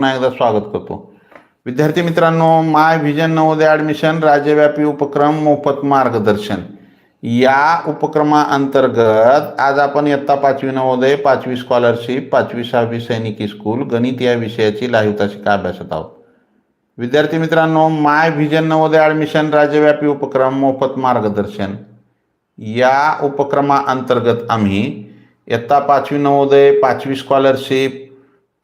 पुन्हा एकदा स्वागत करतो. विद्यार्थी मित्रांनो माय व्हिजन नवोदय ॲडमिशन राज्यव्यापी उपक्रम मोफत मार्गदर्शन. या उपक्रमाअंतर्गत आज आपण इयत्ता पाचवी नवोदय पाचवी स्कॉलरशिप पाचवी सहावी सैनिकी स्कूल गणित या विषयाची लाईव्ह तासिका अभ्यासत आहोत? विद्यार्थी मित्रांनो माय व्हिजन नवोदय ॲडमिशन राज्यव्यापी उपक्रम मोफत मार्गदर्शन. या उपक्रमाअंतर्गत आम्ही इयत्ता पाचवी नवोदय पाचवी स्कॉलरशिप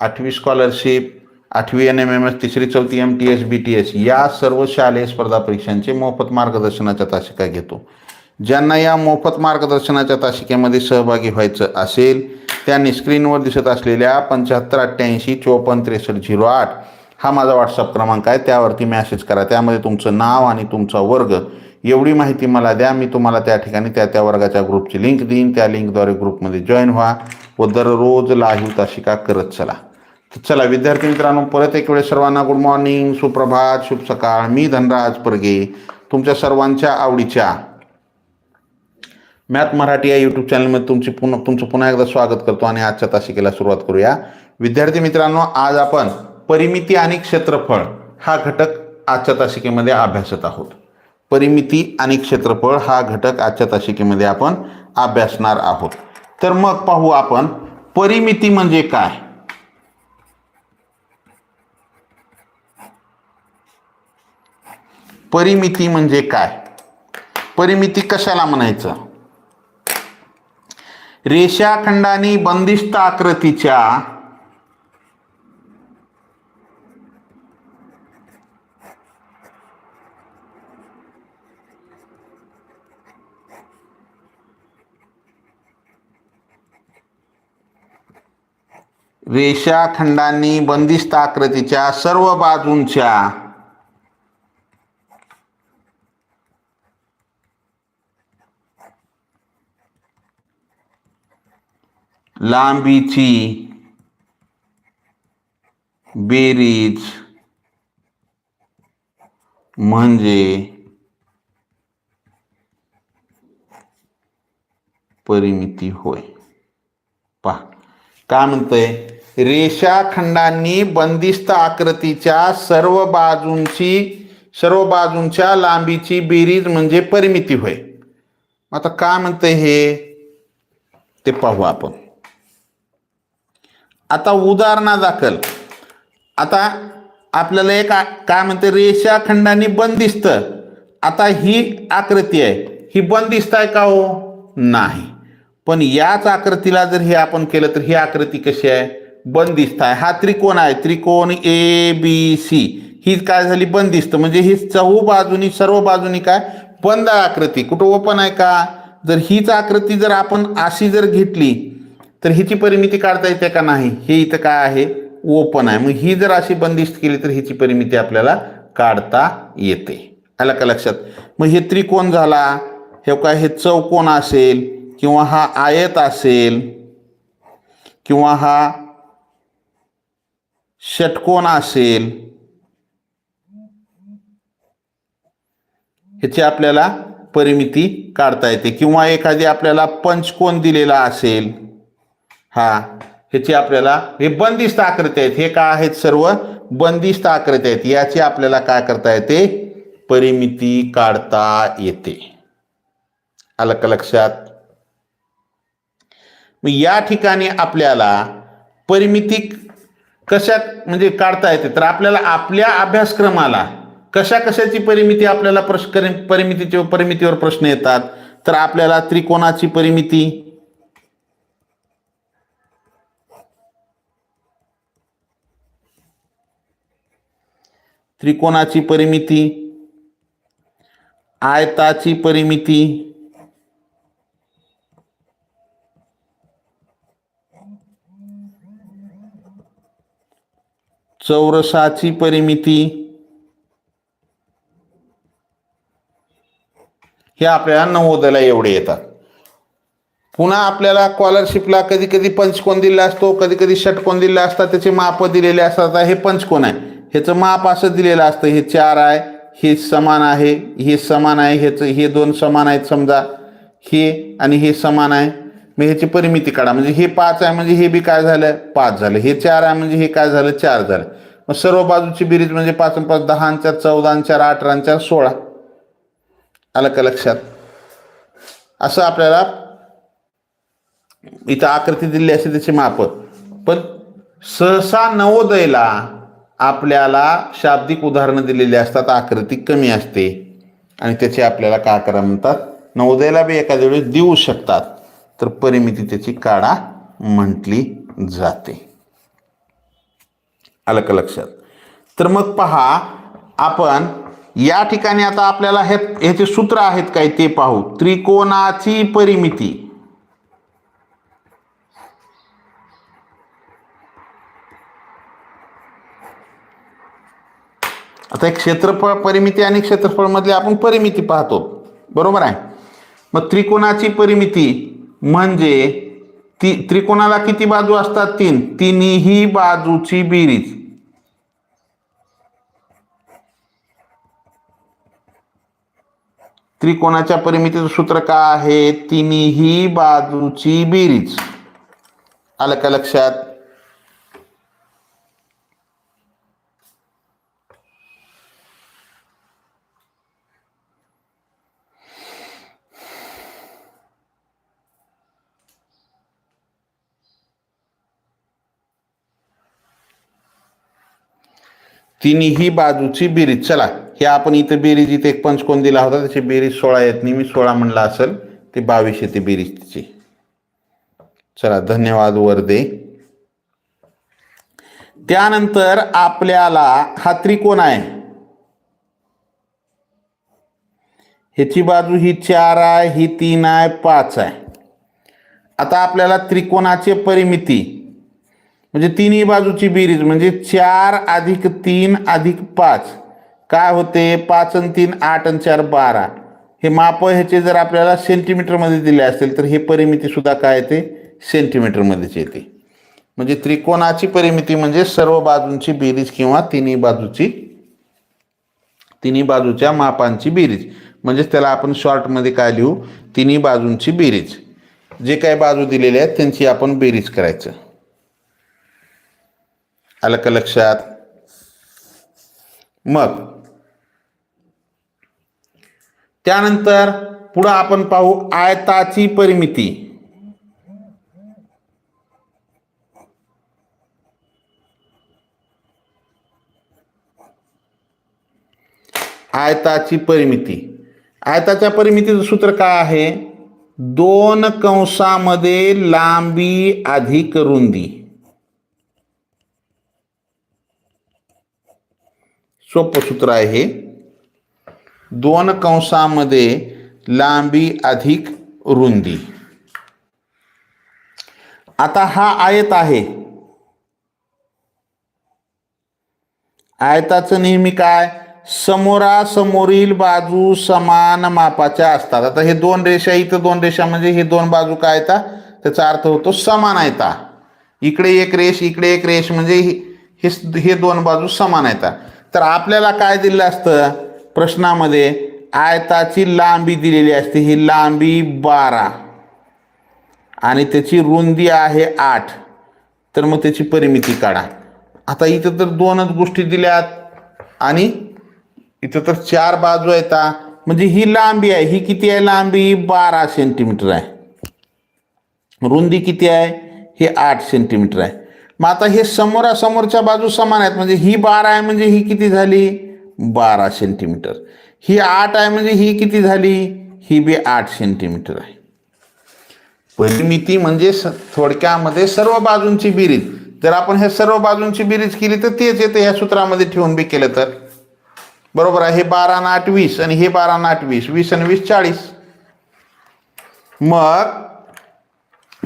आठवी स्कॉलरशिप आठवी एन एम एम एस तिसरी चौथी M T S B T S या सर्व शालेय स्पर्धा परीक्षांचे मोफत मार्गदर्शनाच्या तासिका घेतो. ज्यांना या मोफत मार्गदर्शनाच्या तासिकेमध्ये सहभागी व्हायचं असेल त्यांनी स्क्रीनवर दिसत असलेल्या पंच्याहत्तर अठ्ठ्याऐंशी चोपन्न त्रेसष्ट झिरो आठ हा माझा व्हॉट्सअप क्रमांक आहे. त्यावरती मॅसेज करा. त्यामध्ये तुमचं नाव आणि तुमचा वर्ग एवढी माहिती मला द्या. मी तुम्हाला त्या ठिकाणी त्या त्या वर्गाच्या ग्रुपची लिंक देईन. त्या लिंकद्वारे ग्रुपमध्ये जॉईन व्हा व दररोज लाईव्ह तासिका करत चला. चला विद्यार्थी मित्रांनो परत एक वेळेस सर्वांना गुड मॉर्निंग सुप्रभात शुभ सकाळ. मी धनराज परगे तुमच्या सर्वांच्या आवडीच्या मॅथ मराठी या यूट्यूब चॅनलमध्ये तुमची पुन्हा तुमचं पुन्हा एकदा स्वागत करतो आणि आजच्या तासिकेला सुरुवात करूया. विद्यार्थी मित्रांनो आज आपण परिमिती आणि क्षेत्रफळ हा घटक आजच्या तासिकेमध्ये अभ्यासत आहोत. परिमिती आणि क्षेत्रफळ हा घटक आजच्या तासिकेमध्ये आपण अभ्यासणार आहोत. तर मग पाहू आपण परिमिती म्हणजे काय? परिमिती म्हणजे काय? परिमिती कशाला म्हणायचं? रेषाखंडाने बंदिस्त आकृतीच्या रेषाखंडांनी बंदिस्त आकृतीच्या सर्व बाजूंच्या लांबीची बेरीज म्हणजे परिमिती होय. पहा, काय म्हणतंय? रेषाखंडांनी बंदिस्त आकृतीच्या सर्व बाजूंची, सर्व बाजूंच्या लांबीची बेरीज म्हणजे परिमिती होय. आता काय म्हणतंय हे? ते पाहू आपण. आता उदाहरणादाखल आता आपल्याला एक काय म्हणते रेषाखंडाने बंदिस्त. आता ही आकृती आहे. ही बंदिस्त आहे का हो? नाही. पण याच आकृतीला जर हे आपण केलं तर ही आकृती कशी आहे? बंदिस्त आहे. हा त्रिकोण आहे. त्रिकोण ए बी सी ही काय झाली? बंदिस्त. म्हणजे ही चहू बाजूनी सर्व बाजूनी काय? बंद आकृती. कुठं ओपन आहे का? जर हीच आकृती जर आपण अशी जर घेतली तर हिची परिमिती काढता येते का नाही? हे इथं काय आहे? ओपन आहे. मग ही जर अशी बंदिस्त केली तर हिची परिमिती आपल्याला काढता येते. आलं का लक्षात? मग हे त्रिकोण झाला. हे काय? हे चौकोन असेल किंवा हा आयत असेल किंवा हा षटकोन असेल ह्याची आपल्याला परिमिती काढता येते. किंवा एखादी आपल्याला पंचकोन दिलेला असेल हा ह्याची आपल्याला हे बंदिस्त आकृती आहेत. हे काय आहेत सर्व? बंदिस्त आकृती आहेत. याची आपल्याला काय करता येते? परिमिती काढता येते. आलं का लक्षात. मग या ठिकाणी आपल्याला परिमिती कशा म्हणजे काढता येते? तर आपल्याला आपल्या अभ्यासक्रमाला कशा कशाची परिमिती आपल्याला प्रश्न परिमितीच्या परिमितीवर प्रश्न येतात. तर आपल्याला त्रिकोणाची परिमिती त्रिकोणाची परिमिती आयताची परिमिती चौरसाची परिमिती हे आपल्याला नवोदयाला एवढे येतात. पुन्हा आपल्याला स्कॉलरशिपला कधी कधी पंचकोन दिला असतो कधी कधी षटकोन दिला असतात त्याचे माप दिलेले असतात हे पंचकोन आहे. ह्याचं माप असं दिलेलं असतं हे चार आहे हे समान आहे हे समान आहे ह्याचं हे दोन समान आहेत समजा हे आणि हे समान आहे. मग ह्याची परिमिती काढा म्हणजे हे पाच आहे म्हणजे हे बी काय झालं? पाच झालं. हे चार आहे म्हणजे हे काय झालं? चार झालं. मग सर्व बाजूची बेरीज म्हणजे पाच आणि पाच दहा आणि चार चौदा चार अठरा चार सोळा. आलं का लक्षात? असं आपल्याला इथं आकृती दिली असते त्याची माप. पण सहसा नवोदयला आपल्याला शाब्दिक उदाहरणं दिलेली असतात आकृती कमी असते. आणि त्याची आपल्याला काय करा म्हणतात? नवोदयाला बी एखाद्या वेळेस देऊ शकतात. तर परिमिती त्याची काढा म्हटली जाते. आलं का लक्षात? तर मग पहा आपण या ठिकाणी आता आपल्याला हे ह्याचे सूत्र आहेत काय ते पाहू. त्रिकोणाची परिमिती. आता एक क्षेत्रफळ परिमिती आणि क्षेत्रफळ मधले आपण परिमिती पाहतो. बरोबर आहे? मग त्रिकोणाची परिमिती म्हणजे ती त्रिकोणाला किती बाजू असतात? तीन. तिन्ही बाजूची बेरीज. त्रिकोणाच्या परिमितीचं सूत्र काय आहे? तिन्ही बाजूची बेरीज. आलं का लक्षात? तिन्ही बाजूची बेरीज. चला हे आपण इथे बेरीज इथे एक पंचकोन दिला होता त्याची बेरीज सोळा येत नाही. मी सोळा म्हणला असेल ते बावीस येते बेरीज तिची चला धन्यवाद वर्दे. त्यानंतर आपल्याला हा त्रिकोण आहे. ह्याची बाजू ही चार आहे ही तीन आहे पाच आहे. आता आपल्याला त्रिकोणाची परिमिती. म्हणजे तिन्ही बाजूची बेरीज म्हणजे चार अधिक तीन अधिक पाच. काय होते? पाच आणि तीन आठ आणि चार बारा. हे माप ह्याचे जर आपल्याला सेंटीमीटरमध्ये दिले असेल तर हे परिमितीसुद्धा काय येते? सेंटीमीटरमध्येच येते. म्हणजे त्रिकोणाची परिमिती म्हणजे सर्व बाजूंची बेरीज किंवा तिन्ही बाजूची तिन्ही बाजूच्या मापांची बेरीज. म्हणजेच त्याला आपण शॉर्टमध्ये काय लिहू? तिन्ही बाजूंची बेरीज. जे काही बाजू दिलेले आहेत त्यांची आपण बेरीज करायचं. आलं का लक्षात मग त्यानंतर पुढं आपण पाहू आयताची परिमिती. आयताची परिमिती. आयताच्या परिमितीचं सूत्र काय आहे? दोन कंसामध्ये लांबी अधिक रुंदी. सोपं सूत्र आहे. हे दोन कंसामध्ये लांबी अधिक रुंदी. आता हा आयत आहे. आयताचं नेहमी काय? समोरासमोरील बाजू समान मापाच्या असतात. आता हे दोन रेषा इथं दोन रेषा म्हणजे हे दोन बाजू काय येतात त्याचा अर्थ होतो समान येता इकडे एक रेष इकडे एक रेष म्हणजे हे हे दोन बाजू समान येतात तर आपल्याला काय दिलेलं असतं? प्रश्नामध्ये आयताची लांबी दिलेली असते. ही लांबी बारा. आणि त्याची रुंदी आहे आठ. तर मग त्याची परिमिती काढा. आता इथं तर दोनच गोष्टी दिल्यात. आणि इथं तर चार बाजू आहेत म्हणजे ही लांबी आहे. ही किती आहे लांबी? बारा सेंटीमीटर आहे. रुंदी किती आहे? हे आठ सेंटीमीटर आहे. मग आता हे समोरासमोरच्या बाजू समान आहेत. म्हणजे ही बारा आहे म्हणजे ही किती झाली? बारा सेंटीमीटर ही आठ आहे म्हणजे ही किती झाली? ही बी आठ सेंटीमीटर आहे. परिमिती म्हणजे स थोडक्यामध्ये सर्व बाजूंची बिरीज. जर आपण हे सर्व बाजूंची बिरीज केली तर तेच येते. ह्या सूत्रामध्ये ठेवून बी केलं तर. बरोबर आहे. हे बारा आणि आठ वीस आणि हे बारा आणि आठ वीस. वीस आणि वीस चाळीस. मग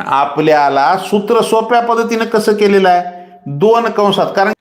आपल्याला सूत्र सोप्या पद्धतीनं कसं केलेलं आहे? दोन कंसात. कारण